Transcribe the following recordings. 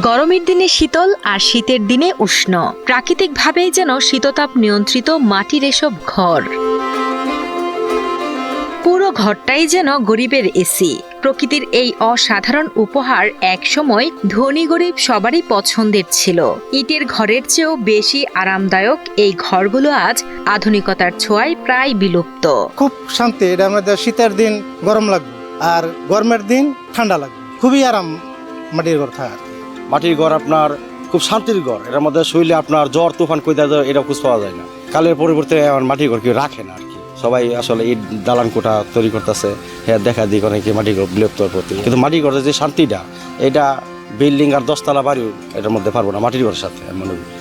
গরমের দিনে শীতল আর শীতের দিনে উষ্ণ। প্রাকৃতিকভাবেই যেন শীততাপ নিয়ন্ত্রিত মাটির এসব ঘর। পুরো ঘরটাই যেন গরিবের এসি। প্রকৃতির এই অসাধারণ উপহার একসময় ধনী গরিব সবারই পছন্দের ছিল। ইটের ঘরের চেয়েও বেশি আরামদায়ক এই ঘরগুলো আজ আধুনিকতার ছোঁয়ায় প্রায় বিলুপ্ত। খুব শান্তি, এটা আমাদের শীতের দিন গরম লাগবে। আর গরমের দিন ঠান্ডা লাগবে। খুবই আরাম মাটির ঘর থাকার। মাটির ঘর আপনার খুব শান্তির ঘর। এটার মধ্যে শৈলে আপনার জ্বর, তুফান কইতা এটা খুঁজ পাওয়া যায় না। কালের পরিবর্তে মাটির ঘর কেউ রাখে না আর কি। সবাই আসলে ইট, দালান কোঠা তৈরি করতেছে। হ্যাঁ দেখা দিক অনেকে মাটির ঘর বিলুপ্তর প্রতি কিন্তু মাটির ঘরের যে শান্তিটা, এটা বিল্ডিং আর দশতলা বাড়িও এটার মধ্যে পারব না, মাটির ঘরের সাথে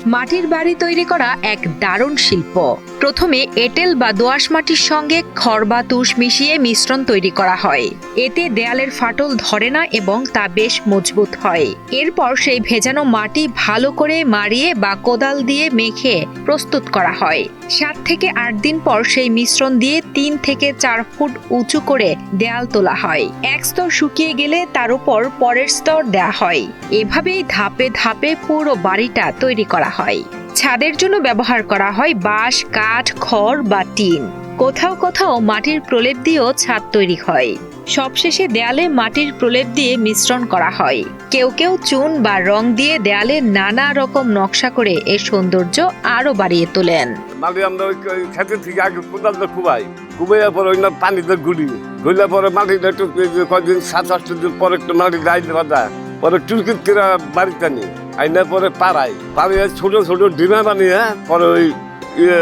মাটির বাড়ি তৈরি করা এক দারুণ শিল্প। প্রথমে এঁটেল বা দোআঁশ মাটির সঙ্গে খড় বা তুষ মিশিয়ে মিশ্রণ তৈরি করা হয়। এতে দেয়ালের ফাটল ধরে না এবং তা বেশ মজবুত হয়। এরপর সেই ভেজানো মাটি ভালো করে মারিয়ে বা কোদাল দিয়ে মেখে প্রস্তুত করা হয়। সাত থেকে আট দিন পর সেই মিশ্রণ দিয়ে তিন থেকে চার ফুট উঁচু করে দেয়াল তোলা হয়। এক স্তর শুকিয়ে গেলে তার উপর পরের স্তর দেয়া হয়। এভাবেই ধাপে ধাপে পুরো বাড়িটা তৈরি করা হয়। ছাদের জন্য ব্যবহার করা হয় বাঁশ, কাঠ, খড় বা টিন। কোথাও কোথাও মাটির প্রলেপ দিয়েও ছাদ তৈরি হয়। সবশেষে দেয়ালে মাটির প্রলেপ দিয়ে মিশ্রণ করা হয়। কেউ কেউ চুন বা রং দিয়ে দেয়ালে নানা রকম নকশা করে এর সৌন্দর্য আরও বাড়িয়ে তোলেন। মাটি আমরা ওই থেকে আগে পরে ওই পানিতে গুলি। পরে মাটিটা একটু কয়েকদিন সাত, আট দিন পরে একটু মাটি গাই দেওয়া পরে টুলকিট করে বাড়িতে নিয়ে আইনার পরে পাড়াই পাড়িয়ে ছোট ছোট ডিমা বানিয়ে, পরে ওই ইয়ে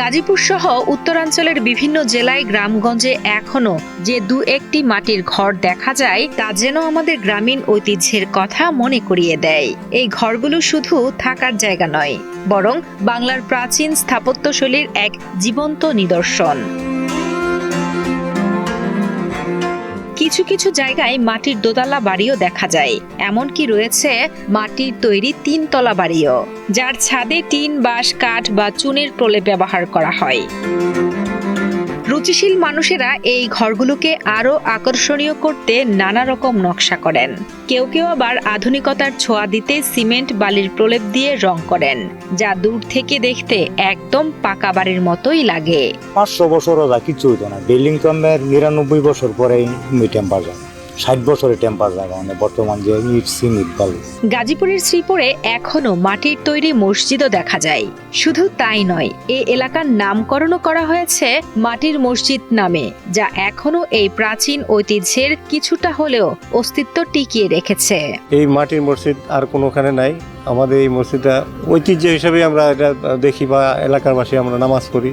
গাজীপুর সহ উত্তরাঞ্চলের বিভিন্ন জেলায় গ্রামগঞ্জে এখনও যে দু একটি মাটির ঘর দেখা যায়, তা যেন আমাদের গ্রামীণ ঐতিহ্যের কথা মনে করিয়ে দেয়। এই ঘরগুলো শুধু থাকার জায়গা নয়, বরং বাংলার প্রাচীন স্থাপত্যশৈলীর এক জীবন্ত নিদর্শন। কিছু কিছু জায়গায় মাটির দোতলা বাড়িও দেখা যায়। এমনকি রয়েছে মাটির তৈরি তিনতলা বাড়িও, যার ছাদে টিন, বাঁশ, কাঠ বা চুনের প্রলেপ ব্যবহার করা হয়। রুচিশীল মানুষেরা এই ঘরগুলোকে আরও আকর্ষণীয় করতে নানা রকম নকশা করেন। কেউ কেউ আবার আধুনিকতার ছোঁয়া দিতে সিমেন্ট বালির প্রলেপ দিয়ে রং করেন, যা দূর থেকে দেখতে একদম পাকা বাড়ির মতোই লাগে। পাঁচশো বছর কিছু হইতো না। বিল্ডিং তো নিরানব্বই বছর পরে মিটাম যায় ষাট বছরে টেম্পার যায় মানে বর্তমান যে ইট সিমিট বালু গাজীপুরের শ্রীপুরে এখনও মাটির তৈরি মসজিদও দেখা যায়। শুধু তাই নয় এ এলাকার নামকরণও করা হয়েছে মাটির মসজিদ নামে যা এখনও এই প্রাচীন ঐতিহ্যের কিছুটা হলেও অস্তিত্ব টিকিয়ে রেখেছে। এই মাটির মসজিদ আর কোনোখানে নাই। আমাদের এই মসজিদটা ঐতিহ্য হিসেবে আমরা এটা দেখি বা এলাকার বাসী আমরা নামাজ পড়ি।